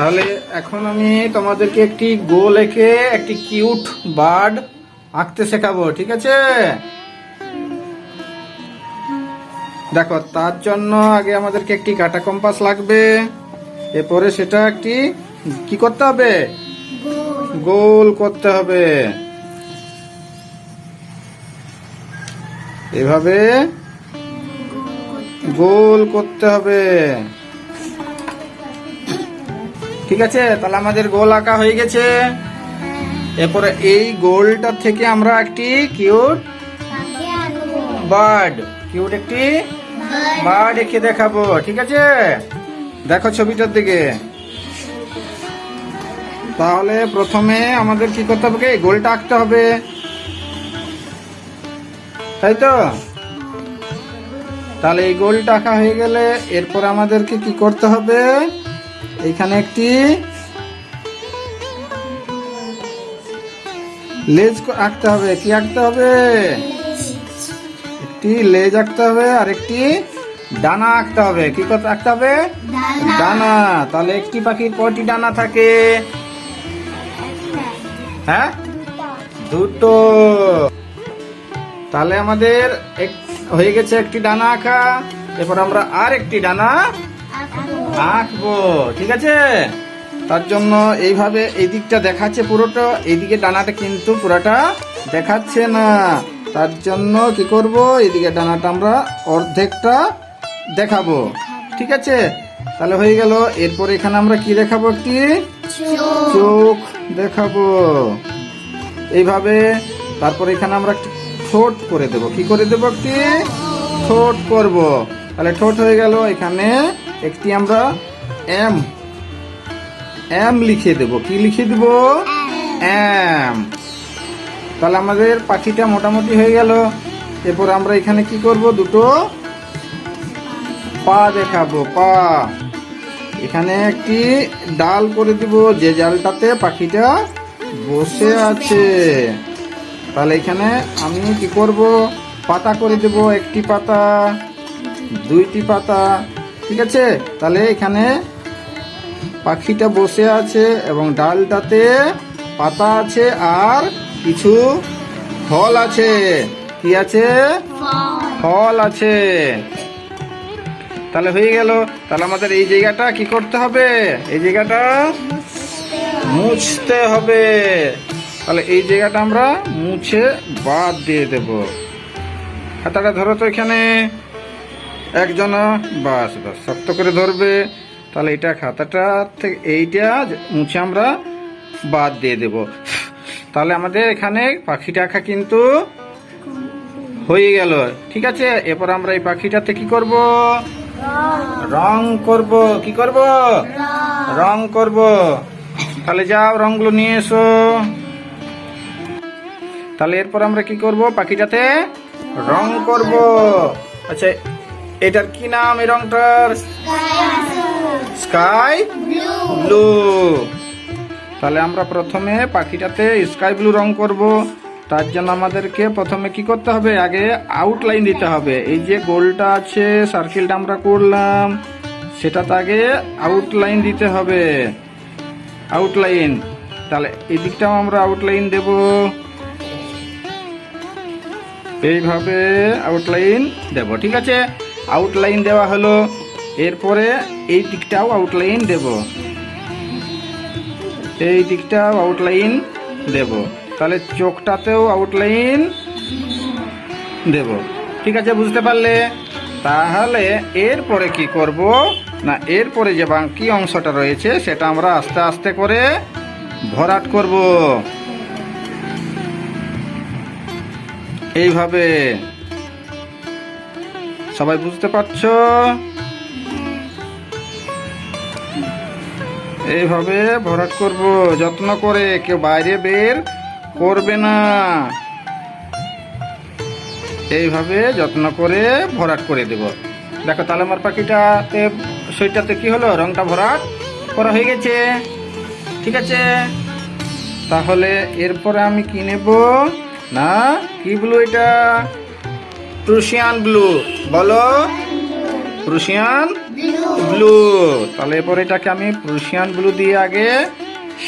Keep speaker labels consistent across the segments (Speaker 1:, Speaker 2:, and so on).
Speaker 1: তাহলে এখন আমি তোমাদেরকে একটি গোল এঁকে একটি কিউট বার্ড আঁকতে শেখাবো, ঠিক আছে? দেখো, তার জন্য আগে আমাদেরকে একটি কাটা কম্পাস লাগবে, এরপরে সেটা একটি কি করতে হবে? গোল করতে হবে। এভাবে গোল করতে হবে। ঠিক আছে? তাহলে আমাদের গোল আঁকা হয়ে গেছে। এরপরে এই গোলটা থেকে আমরা একটি কিউট বার্ড, কিউট একটি বার্ড এঁকে দেখাবো, ঠিক আছে? দেখো ছবিটার দিকে। তাহলে প্রথমে আমাদের কি করতে হবে? গোলটা আঁকতে হবে। তাই তো? তাহলে এই গোলটা আঁকা হয়ে গেলে এরপর আমাদেরকে কি করতে হবে? এখানে একটি লেজ আঁকতে হবে। কি আঁকতে হবে? একটি লেজ আঁকতে হবে আর একটি ডানা আঁকতে হবে। কি করতে আঁকতে হবে? ডানা। তাহলে একটি পাখির কয়টি ডানা থাকে? হ্যাঁ? দুটো। তাহলে আমাদের হয়ে গেছে একটি ডানা আঁকা। এরপর আমরা আর একটি ডানা আঁকবো ঠিক আছে? তার জন্য এইভাবে এই দিকটা দেখাচ্ছে পুরোটা এইদিকে ডানাটা কিন্তু পুরোটা দেখাচ্ছে না। তার জন্য কি করব? এইদিকে ডানাটা আমরা অর্ধেকটা দেখাবো ঠিক আছে? তাহলে হয়ে গেল। এরপর এখানে আমরা কি দেখাবো একটি? চোখ দেখাবো। এইভাবে তারপর এখানে আমরা একটি ঠোঁট করে দেব। কি করে দেব একটি? ঠোঁট করব। তাহলে ঠোঁট হয়ে গেল এখানে একটি আমরা এম। এম লিখে দেব। কি লিখে দেব? এম। তাহলে আমাদের পাখিটা মোটামুটি হয়ে গেল। এরপর আমরা এখানে কি করব? দুটো পা দেখাবো, পা। এখানে একটি ডাল করে দিব। যে জালটাতে পাখিটা বসে আছে। তাহলে এখানে আমি কি করব? পাতা করে দেব। একটি পাতা, দুইটি পাতা ঠিক আছে? তাহলে এখানে পাখিটা বসে আছে এবং ডালটাতে পাতা আছে আর কিছু ফল আছে। কি আছে? ফল আছে। তাহলে হয়ে গেল। তাহলে আমাদের এই জায়গাটা কি করতে হবে? এই জায়গাটা মুছতে হবে। তাহলে এই জায়গাটা আমরা মুছে বাদ দিয়ে দেব। খাতাটা ধরো তো এখানে। একজনা, বাস বাস, শক্ত করে ধরবে। তাহলে এটা খাতাটা থেকে, এইটা মুছে আমরা বাদ দিয়ে দেব। তাহলে আমাদের এখানে পাখিটা আঁকা কিন্তু হয়ে গেল। ঠিক আছে? এরপর আমরা এই পাখিটাতে কি করব? রং করব। কি করব? রং করব। তাহলে যাও, রংগুলো নিয়ে এসো। তাহলে এরপর আমরা কি করব? পাখিটাতে রং করব। আচ্ছা এটার কি নাম এই রংটার? Sky blue. তাহলে আমরা প্রথমে পাখিটাতে স্কাই ব্লু রং করব। তার জন্য আমাদেরকে প্রথমে কি করতে হবে? আগে আউটলাইন দিতে হবে। এই যে গোলটা আছে সার্কেলটা আমরা করলাম। সেটাতে আগে আউটলাইন দিতে হবে। আউটলাইন তাহলে এদিকটাও আমরা আউটলাইন দেব। এইভাবে আউটলাইন দেব, ঠিক আছে? আউটলাইন দেওয়া হলো। এরপরে এই দিকটাও আউটলাইন দেব। এই দিকটাও আউটলাইন দেব। তাহলে চোখটাতেও আউটলাইন দেব। ঠিক আছে, বুঝতে পারলে? তাহলে এরপরে কি করব? না, এরপরে যে বাকি অংশটা রয়েছে, সেটা আমরা আস্তে আস্তে করে ভরাট করব। এইভাবে। সবাই বুঝতে পারছ? এইভাবে ভরাট করব, যত্ন করে, কেউ বাইরে বের করবে না। এইভাবে যত্ন করে ভরাট করে দেব। দেখো তাহলে আমার পাখিটাতে, সেইটাতে কি হলো? রংটা ভরাট করা হয়ে গেছে। ঠিক আছে? তাহলে এরপরে আমি কি নেব? না, কি ব্লু এটা? প্রুশিয়ান ব্লু বলো। প্রুশিয়ান ব্লু তাহলে এরপর এটাকে আমি প্রুশিয়ান ব্লু দিয়ে আগে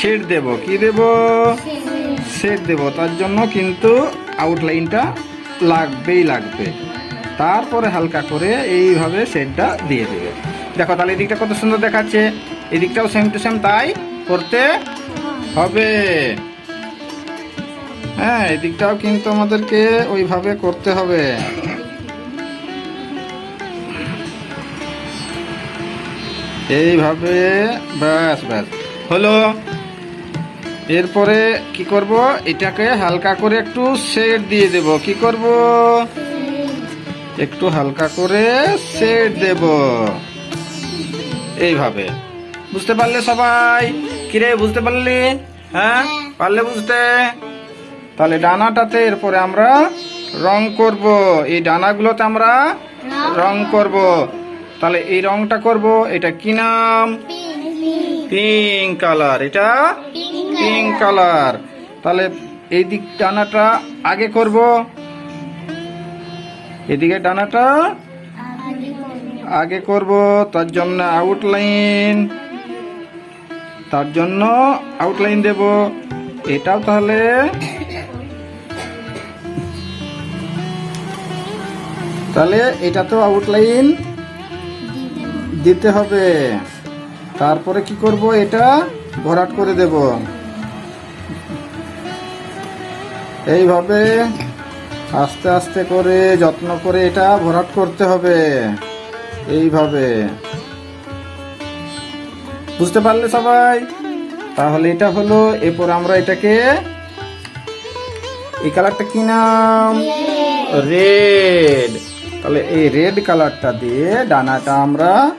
Speaker 1: শেড দেব। কি দেব? শেড দেব। তার জন্য কিন্তু আউটলাইনটা লাগবেই লাগবে। তারপরে হালকা করে এইভাবে শেডটা দিয়ে দেবে। দেখো, তাহলে এদিকটা কত সুন্দর দেখাচ্ছে। এদিকটাও সেম টু সেম তাই করতে হবে। হ্যাঁ এদিকটাও কিন্তু আমাদেরকে ওইভাবে করতে হবে। এইভাবে, ব্যাস ব্যাস। হলো। এরপরে কি করব? এটাকে হালকা করে একটু শেড দিয়ে দেব। কি করব? একটু হালকা করে শেড দেব। এইভাবে। বুঝতে পারলে সবাই? কিরে, বুঝতে পারলি? হ্যাঁ? পারলে বুঝতে? তাহলে ডানাটাতে এরপরে আমরা রং করব। এই ডানাগুলোতে আমরা রং করব। তাহলে এই রংটা করব, এটা কি নাম? Pink colour. এটা পিঙ্ক কালার। তাহলে এই দিক ডানাটা আগে করব। এদিকে ডানাটা আগে করব, তার জন্য আউটলাইন তার জন্য আউটলাইন দেব। এটাও তাহলে তাহলে এটা তো আউটলাইন দিতে হবে। তারপরে কি করব? এটা ভরাট করে দেব। এইভাবে আস্তে আস্তে করে যত্ন করে এটা ভরাট করতে হবে। এইভাবে। বুঝতে পারলে সবাই? তাহলে এটা হলো এরপর আমরা এটাকে এই কালারটা কি নাম? রেড তাহলে এই রেড কালারটা দিয়ে ডানাটা আমরা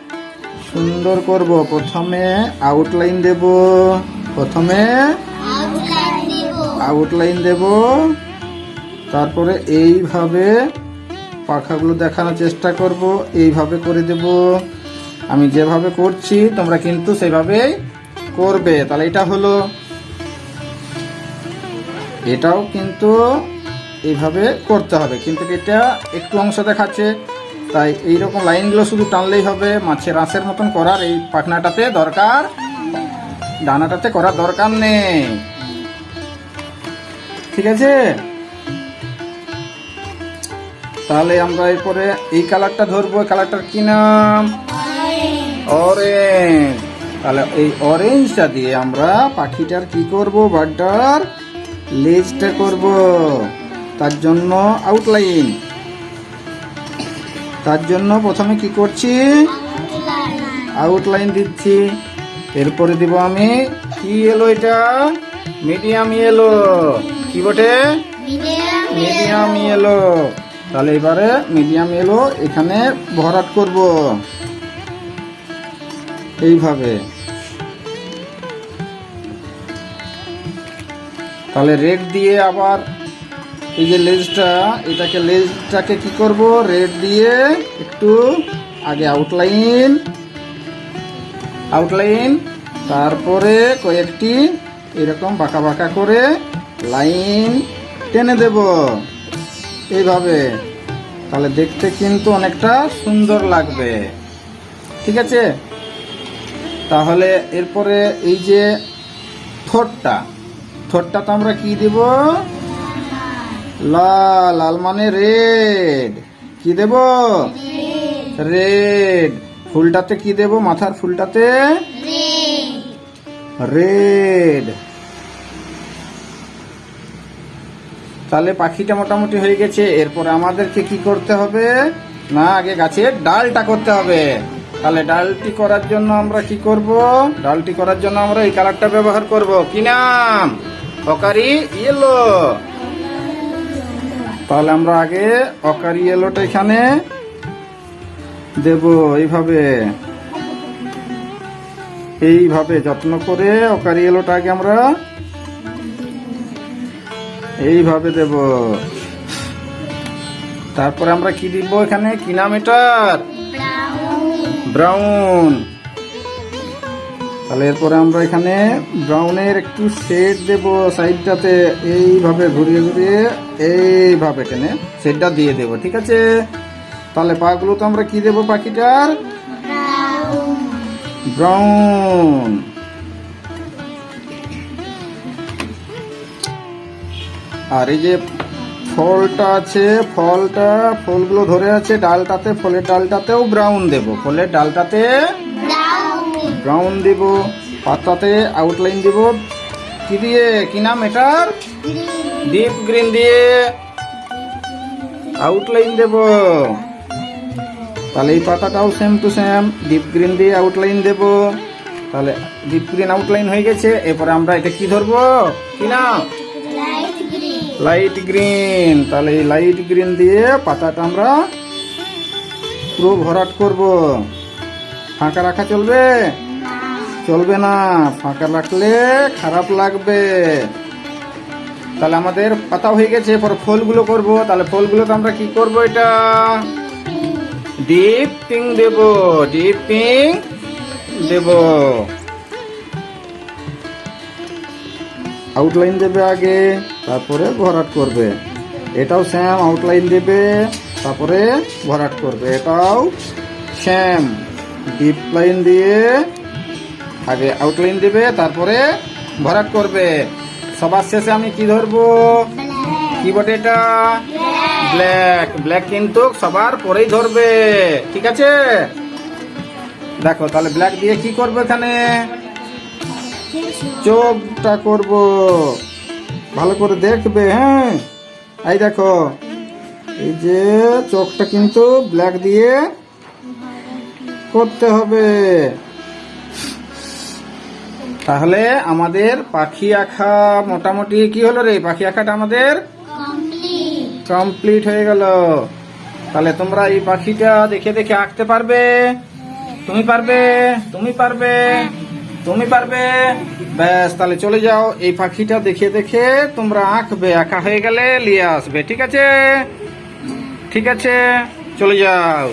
Speaker 1: সুন্দর করব। প্রথমে আউটলাইন দেব। প্রথমে আউটলাইন দেব। তারপরে এইভাবে পাখাগুলো দেখানোর চেষ্টা করব। এইভাবে করে দেব। আমি যেভাবে করছি, তোমরা কিন্তু সেভাবেই করবে। তাহলে এটা হলো, এটাও কিন্তু এইভাবে করতে হবে। কিন্তু এটা একটু অংশ দেখাচ্ছে, তাই এই এইরকম লাইনগুলো শুধু টানলেই হবে। মাছের আঁশের মতন করার এই পাখনাটাতে দরকার, ডানাটাতে করার দরকার নেই। ঠিক আছে? তাহলে আমরা এরপরে এই কালারটা ধরবো। কালারটার কি নাম? অরেঞ্জ তাহলে এই অরেঞ্জটা দিয়ে আমরা পাখিটার কি করব? বার্ডটার লেজটা করব। তার জন্য আউটলাইন তার জন্য প্রথমে কি করছি? আউটলাইন দিচ্ছি। এরপরে দিব আমি কি এলো এটা? মিডিয়াম ইয়েলো কি বটে? মিডিয়াম ইয়েলো তাহলে এবারে মিডিয়াম ইয়েলো এখানে ভরাট করব। এইভাবে। তাহলে রেড দিয়ে আবার এই যে লেজটা, এটাকে লেজটাকে কি করব? রেড দিয়ে একটু আগে আউটলাইন আউটলাইন তারপরে কয়েকটি এরকম বাঁকা বাঁকা করে লাইন টেনে দেব। এইভাবে। তাহলে দেখতে কিন্তু অনেকটা সুন্দর লাগবে। ঠিক আছে? তাহলে এরপরে এই যে ঠোঁটটা ঠোঁটটা তো আমরা কি দেব? লাল লাল মানে রেড। কি দেব? রেড। ফুলটাতে কি দেব? মাথার ফুলটাতে? রেড। তাহলে পাখিটা মোটামুটি হয়ে গেছে। এরপরে আমাদেরকে কি করতে হবে? না, আগে গাছের ডালটা করতে হবে। তাহলে ডালটি করার জন্য আমরা কি করব? ডালটি করার জন্য আমরা এই কালারটা ব্যবহার করব। কি নাম? Ochre yellow. তাহলে আমরা আগে অকারি এলোটা এখানে দেব এইভাবে। এইভাবে যত্ন করে অকারি এলোটা আগে আমরা এইভাবে দেব। তারপরে আমরা কি দিব এখানে? কি নাম এটার? ব্রাউন। তাহলে এরপরে আমরা এখানে ব্রাউনের একটু শেড দেব সাইডটাতে, এইভাবে ঘুরিয়ে ঘুরিয়ে, এইভাবে টেনে শেডটা দিয়ে দেব, ঠিক আছে? তাহলে পাগুলো তো আমরা কি দেব পাখিটার? ব্রাউন। আর এই যে ফলটা আছে, ফলটা, ফলগুলো ধরে আছে ডালটাতে, ফলের ডালটাতেও ব্রাউন দেব, ফলের ডালটাতে ব্রাউন দেব পাতাতে আউটলাইন দেব। কি দিয়ে? কি নাম এটার? ডিপ গ্রিন দিয়ে আউটলাইন দেব। তাহলে এই পাতাটাও same to same deep green দিয়ে আউটলাইন দেব। তাহলে ডিপ গ্রিন আউটলাইন হয়ে গেছে। এরপরে আমরা এটা কি ধরবো? কি না লাইট গ্রিন তাহলে এই লাইট গ্রিন দিয়ে পাতাটা আমরা পুরো ভরাট করব। ফাঁকা রাখা চলবে? চলবে না, ফাঁকা রাখলে খারাপ লাগবে। তাহলে আমাদের পাতা হয়ে গেছে, এরপর ফলগুলো করব। তাহলে ফলগুলো ফুলগুলোতে আমরা কি করব এটা? ডিপ পিং দেব, ডিপ পিং দেব। আউটলাইন দেবে আগে, তারপরে ভরাট করবে। এটাও সেম আউটলাইন দেবে, তারপরে ভরাট করবে। এটাও সেম ডিপ লাইন দিয়ে আগে আউটলাইন দেবে, তারপরে ভরাট করবে। সবার শেষে আমি কি ধরবো? কি বটে এটা? ব্ল্যাক ব্ল্যাক কিন্তু সবার পরেই ধরবে। ঠিক আছে? দেখো, তাহলে ব্ল্যাক দিয়ে কি করবে এখানে? চোখটা করব। ভালো করে দেখবে হ্যাঁ? এই দেখো, এই যে চোখটা কিন্তু ব্ল্যাক দিয়ে করতে হবে। তাহলে আমাদের পাখি আঁকা মোটামুটি কি হলো রে? পাখি আঁকাটা আমাদের কমপ্লিট হয়ে গেল। তাহলে তোমরা এই পাখিটা দেখে দেখে আঁকতে পারবে। তুমি পারবে? তুমি পারবে? তুমি পারবে? ব্যাস তাহলে চলে যাও। এই পাখিটা দেখে দেখে তোমরা আঁকবে। আঁকা হয়ে গেলে নিয়ে আসবে। ঠিক আছে? ঠিক আছে? চলে যাও।